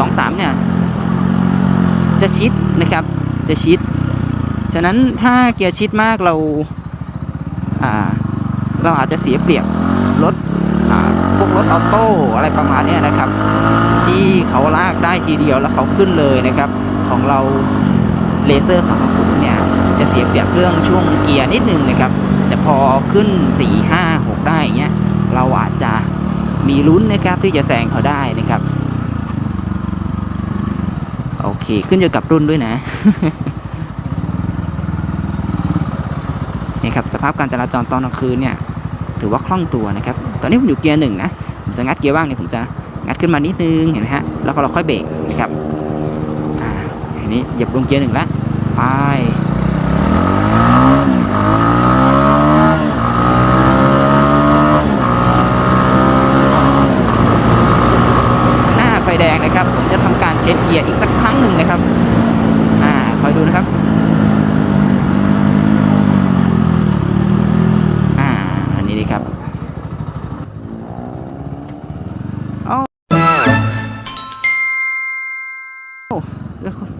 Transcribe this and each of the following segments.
2 3 เนี่ย จะชิดนะครับ จะชิด ฉะนั้นถ้าเกียร์ชิดมากเราอ่าเราอาจจะเสียเปรียบรถพวกรถออโต้อะไรประมาณนี้นะครับ ที่เขาลากได้ทีเดียวแล้วเขาขึ้นเลยนะครับ ของเราเลเซอร์220เนี่ย จะเสียเปรียบเรื่องช่วงเกียร์นิดนึงนะครับ แต่พอขึ้น 4 5 6 ได้อย่างเงี้ยเราอาจจะมีลุ้นนะครับที่จะแซงเขาได้นะครับ ขึ้นอยู่กับรุ่นด้วยนะ นี่ครับสภาพการจราจรตอนกลางคืนเนี่ย ถือว่าคล่องตัวนะครับ ตอนนี้ผมอยู่เกียร์หนึ่งนะ ผมจะงัดเกียร์ว่างเนี่ยผมจะงัดขึ้นมานิดนึงเห็นไหมฮะ แล้วก็เราค่อยเบรกนะครับ อ่าอันนี้เหยียบลงเกียร์หนึ่งแล้วไป หน้าไฟแดงนะครับ ผมจะทำการเช็ดเกียร์อีกสักครั้งหนึ่งนะครับ อ่าคอยดูนะครับอ่าอันนี้ดีครับโอ้โอ้เดี๋ยวก่อน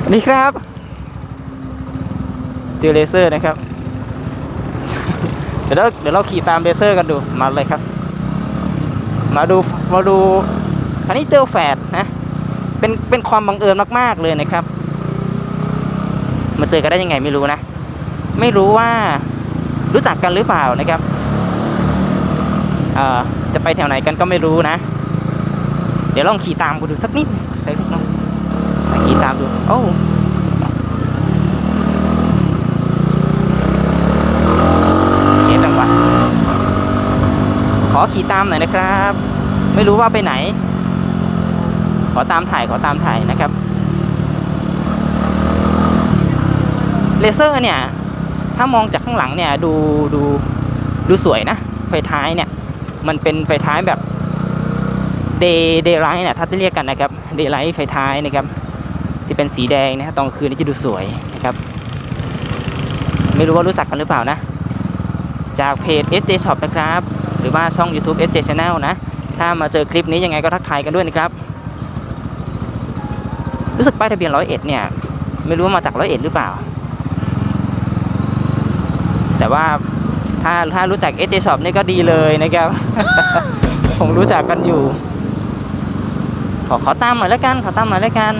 สวัสดีครับเจอเลเซอร์นะครับ เดี๋ยวเราเดี๋ยวเราขี่ตามเลเซอร์กันดูมาเลยครับ มาดูมาดูคันนี้เจอแฝดนะเป็นเป็นความบังเอิญมากๆเลยนะครับ มาเจอกันได้ยังไงไม่รู้นะ ไม่รู้ว่ารู้จักกันหรือเปล่านะครับเอ่อจะไปแถวไหนกันก็ไม่รู้นะ เดี๋ยวลองขี่ตามกูดูสักนิดเล็กน้อยขี่ตามดูโอ้เสียจังหวะขอขี่ตามหน่อยนะครับ ไม่รู้ว่าไปไหน ขอตามถ่ายขอตามถ่ายนะครับเลเซอร์เนี่ย ถ้ามองจากข้างหลังเนี่ยดูดูดูสวยนะ ไฟท้ายเนี่ย มันเป็นไฟท้ายแบบเดย์เดย์ไลท์เนี่ยถ้าจะเรียกกันนะครับเดย์ไลท์ไฟท้ายนะครับ ที่เป็นสีแดงนะฮะตอนคืนนี่จะดูสวยนะครับ ไม่รู้ว่ารู้จักกันหรือเปล่านะ จากเพจ SJ Shop นะครับ หรือว่าช่อง YouTube SJ Channel นะ ถ้ามาเจอคลิปนี้ยังไงก็ทักทายกันด้วยนะครับ รู้สึกป้ายทะเบียนร้อยเอ็ดเนี่ย ไม่รู้ว่ามาจากร้อยเอ็ดหรือเปล่า แต่ว่าถ้าถ้ารู้จัก SJ Shop นี่ก็ดีเลยนะครับ ผมรู้จักกันอยู่ ขอขอตามหน่อยแล้วกัน ขอตามหน่อยแล้วกัน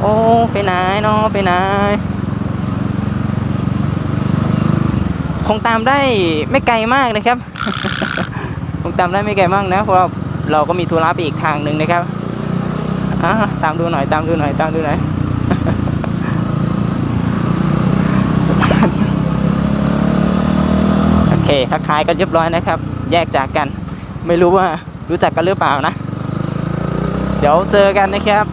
โอ้ไปไหนเนาะไปไหนคงตามได้ไม่ไกลมากนะครับ คงตามได้ไม่ไกลมากนะเพราะเราก็มีธุระไปอีกทางหนึ่งนะครับตามดูหน่อยตามดูหน่อยตามดูหน่อยโอเคทักทายกันเรียบร้อยนะครับ แยกจากกัน ไม่รู้ว่ารู้จักกันหรือเปล่านะ เดี๋ยวเจอกันนะครับ